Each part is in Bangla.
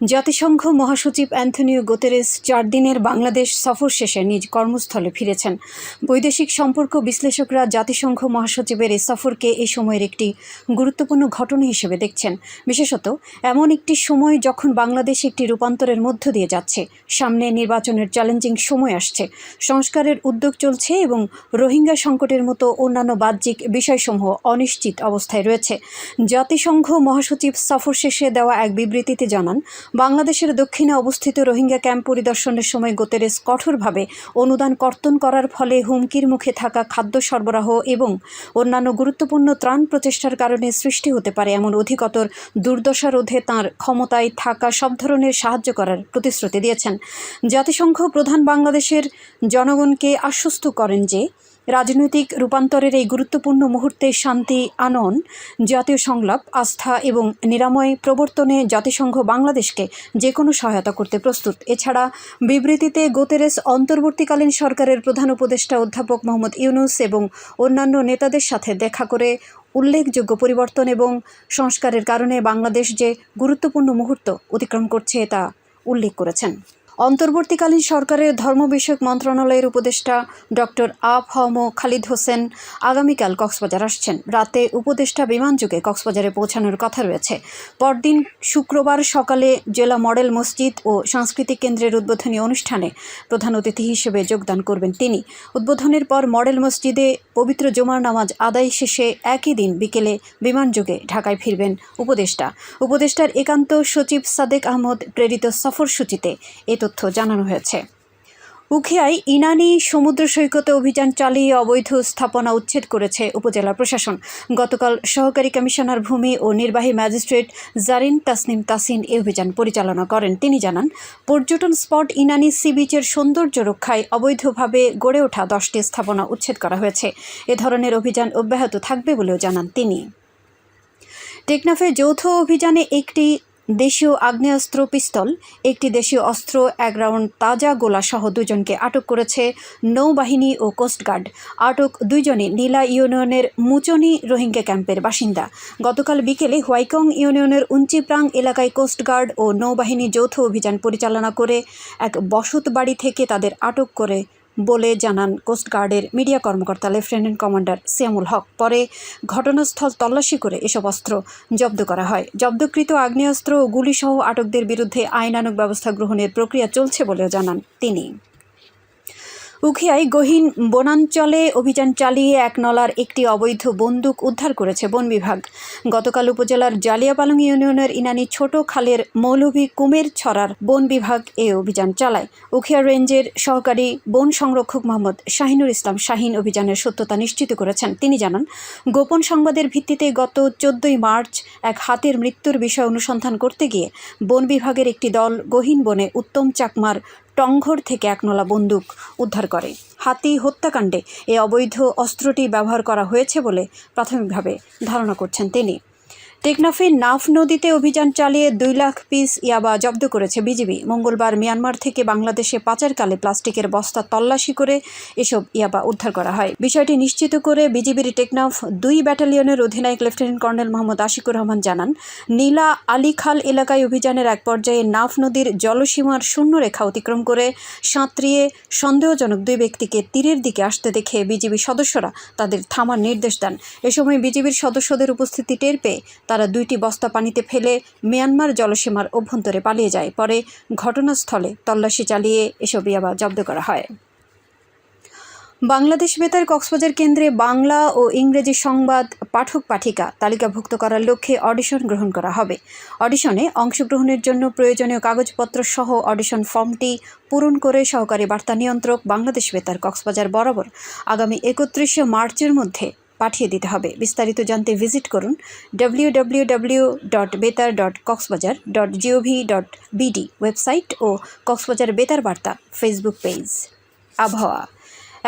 জাতিসংঘ মহাসচিব অ্যান্থনিও গোতেরেস চার দিনের বাংলাদেশ সফর শেষে নিজ কর্মস্থলে ফিরেছেন। বৈদেশিক সম্পর্ক বিশ্লেষকরা জাতিসংঘ মহাসচিবের এই সফরকে এই সময়ের একটি গুরুত্বপূর্ণ ঘটনা হিসেবে দেখছেন। বিশেষত, এমন একটি সময় যখন বাংলাদেশ একটি রূপান্তরের মধ্য দিয়ে যাচ্ছে। সামনে নির্বাচনের চ্যালেঞ্জিং সময় আসছে। সংস্কারের উদ্যোগ চলছে এবং রোহিঙ্গা সংকটের মতো অন্যান্য বাহ্যিক বিষয়সমূহ অনিশ্চিত অবস্থায় রয়েছে। জাতিসংঘ মহাসচিব সফর শেষে দেওয়া এক বিবৃতিতে জানান বাংলাদেশের দক্ষিণে অবস্থিত রোহিঙ্গা ক্যাম্প পরিদর্শনের সময় গোতেরেস কঠোরভাবে অনুদান কর্তন করার ফলে হুমকির মুখে থাকা খাদ্য সরবরাহ এবং অন্যান্য গুরুত্বপূর্ণ ত্রাণ প্রচেষ্টার কারণে সৃষ্টি হতে পারে এমন অধিকতর দুর্দশা রোধে তাঁর ক্ষমতায় থাকা সব ধরনের সাহায্য করার প্রতিশ্রুতি দিয়েছেন। জাতিসংঘ প্রধান বাংলাদেশের জনগণকে আশ্বস্ত করেন যে রাজনৈতিক রূপান্তরের এই গুরুত্বপূর্ণ মুহূর্তে শান্তি, আনন, জাতীয় সংলাপ, আস্থা এবং নিরাময় প্রবর্তনে জাতিসংঘ বাংলাদেশকে যে কোনো সহায়তা করতে প্রস্তুত। এছাড়া বিবৃতিতে গোতেরেস অন্তর্বর্তীকালীন সরকারের প্রধান উপদেষ্টা অধ্যাপক মোহাম্মদ ইউনুস এবং অন্যান্য নেতাদের সাথে দেখা করে উল্লেখযোগ্য পরিবর্তন এবং সংস্কারের কারণে বাংলাদেশ যে গুরুত্বপূর্ণ মুহূর্ত অতিক্রম করছে তা উল্লেখ করেছেন। অন্তর্বর্তীকালীন সরকারের ধর্ম বিষয়ক মন্ত্রণালয়ের উপদেষ্টা ডক্টর আফ হম খালিদ হোসেন আগামীকাল কক্সবাজার আসছেন। রাতে উপদেষ্টা বিমানযোগে কক্সবাজারে পৌঁছানোর কথা রয়েছে। পরদিন শুক্রবার সকালে জেলা মডেল মসজিদ ও সাংস্কৃতিক কেন্দ্রের উদ্বোধনী অনুষ্ঠানে প্রধান অতিথি হিসেবে যোগদান করবেন তিনি। উদ্বোধনের পর মডেল মসজিদে পবিত্র জুমার নামাজ আদায় শেষে একই দিন বিকেলে বিমানযোগে ঢাকায় ফিরবেন উপদেষ্টা। উপদেষ্টার একান্ত সচিব সাদেক আহমদ প্রেরিত সফরসূচিতে এ জানানো হয়েছে। উখিয়ায় ইনানি সমুদ্র সৈকতে অভিযান চালিয়ে অবৈধ স্থাপনা উচ্ছেদ করেছে উপজেলা প্রশাসন। গতকাল সহকারী কমিশনার ভূমি ও নির্বাহী ম্যাজিস্ট্রেট জারিন তাসনিম তাসিন এই অভিযান পরিচালনা করেন। তিনি জানান, পর্যটন স্পট ইনানি সি বিচের সৌন্দর্য রক্ষায় অবৈধভাবে গড়ে ওঠা দশটি স্থাপনা উচ্ছেদ করা হয়েছে। এ ধরনের অভিযান অব্যাহত থাকবে বলেও জানান তিনি। টেকনাফে যৌথ অভিযানে একটি দেশীয় আগ্নেয়াস্ত্র পিস্তল, একটি দেশীয় অস্ত্র, এক রাউন্ড তাজা গোলা সহ দুজনকে আটক করেছে নৌবাহিনী ও কোস্টগার্ড আটক দুইজনই নীলা ইউনিয়নের মুচনি রোহিঙ্গা ক্যাম্পের বাসিন্দা। গতকাল বিকেলে হোয়াইকং ইউনিয়নের উঞ্চিপ্রাং এলাকায় কোস্টগার্ড ও নৌবাহিনী যৌথ অভিযান পরিচালনা করে এক বসত বাড়ি থেকে তাদের আটক করে বলে জানান কোস্টগার্ডের মিডিয়া কর্মকর্তা লেফটেন্যান্ট কমান্ডার সিয়ামুল হক। পরে ঘটনাস্থল তল্লাশি করে এসব অস্ত্র জব্দ করা হয়। জব্দকৃত আগ্নেয়াস্ত্র ও গুলিসহ আটকদের বিরুদ্ধে আইনানুক ব্যবস্থা গ্রহণের প্রক্রিয়া চলছে বলেও জানান তিনি। উখিয়ায় গহীন বনাঞ্চলে অভিযান চালিয়ে এক নলার একটি অবৈধ বন্দুক উদ্ধার করেছে বন বিভাগ। গতকাল উপজেলার জালিয়াপালং ইউনিয়নের ইনানি ছোট খালের মৌলভী কুমের ছড়ার বন বিভাগ এ অভিযান চালায়। উখিয়া রেঞ্জের সহকারী বন সংরক্ষক মোহাম্মদ শাহিনুর ইসলাম শাহিন অভিযানের সত্যতা নিশ্চিত করেছেন। তিনি জানান, গোপন সংবাদের ভিত্তিতে গত চোদ্দই মার্চ এক হাতের মৃত্যুর বিষয় অনুসন্ধান করতে গিয়ে বন বিভাগের একটি দল গহীন বনে উত্তম চাকমার টংঘর থেকে একনলা বন্দুক উদ্ধার করে। হাতি হত্যাকাণ্ডে এ অবৈধ অস্ত্রটি ব্যবহার করা হয়েছে বলে প্রাথমিকভাবে ধারণা করছেন তিনি। টেকনাফে নাফ নদীতে অভিযান চালিয়ে দুই লাখ পিস ইয়াবা জব্দ করেছে বিজিবি। মঙ্গলবার মিয়ানমার থেকে বাংলাদেশে পাচারকালে প্লাস্টিকের বস্তা তল্লাশি করে এসব ইয়াবা উদ্ধার করা হয়। বিষয়টি নিশ্চিত করে বিজিবির টেকনাফ দুই ব্যাটালিয়নের অধিনায়ক লেফটেন্যান্ট কর্নেল মোহাম্মদ আশিকুর রহমান জানান, নীলা আলীখাল এলাকায় অভিযানের এক পর্যায়ে নাফ নদীর জলসীমার শূন্যরেখা অতিক্রম করে সাঁতরিয়ে সন্দেহজনক দুই ব্যক্তিকে তীরের দিকে আসতে দেখে বিজিবি সদস্যরা তাদের থামার নির্দেশ দেন। এ সময় বিজিবির সদস্যদের উপস্থিতি টের পেয়ে তারা দুইটি বস্তা পানিতে ফেলে মিয়ানমার জলসীমার অভ্যন্তরে পালিয়ে যায়। পরে ঘটনাস্থলে তল্লাশি চালিয়ে এসব ইয়াবা জব্দ করা হয়। বাংলাদেশ বেতার কক্সবাজার কেন্দ্রে বাংলা ও ইংরেজি সংবাদ পাঠক পাঠিকা তালিকাভুক্ত করার লক্ষ্যে অডিশন গ্রহণ করা হবে। অডিশনে অংশগ্রহণের জন্য প্রয়োজনীয় কাগজপত্র সহ অডিশন ফর্মটি পূরণ করে সহকারী বার্তা নিয়ন্ত্রক বাংলাদেশ বেতার কক্সবাজার বরাবর আগামী একত্রিশে মার্চের মধ্যে পাঠিয়ে দিতে হবে। বিস্তারিত জানতে ভিজিট করুন W dot Betar dot Coxsbazar dot gov dot website ও কক্সবাজার বেতার বার্তা ফেসবুক পেজ আবহাওয়া।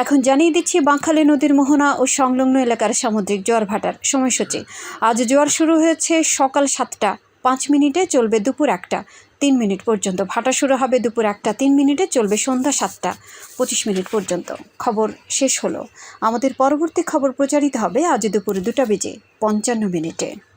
এখন জানিয়ে দিচ্ছি বাঁকখালী নদীর মোহনা ও সংলগ্ন এলাকার সামুদ্রিক জোয়ার ভাটার সময়সূচি। আজ জোয়ার শুরু হয়েছে সকাল সাতটা পাঁচ মিনিটে, চলবে দুপুর একটা। তিন মিনিট পর্যন্ত। ভাটা শুরু হবে দুপুর একটা, তিন মিনিটে চলবে সন্ধ্যা সাতটা, পঁচিশ মিনিট পর্যন্ত। খবর শেষ হলো। আমাদের পরবর্তী খবর প্রচারিত হবে আজ দুপুর দুটা বেজে পঞ্চান্ন মিনিটে।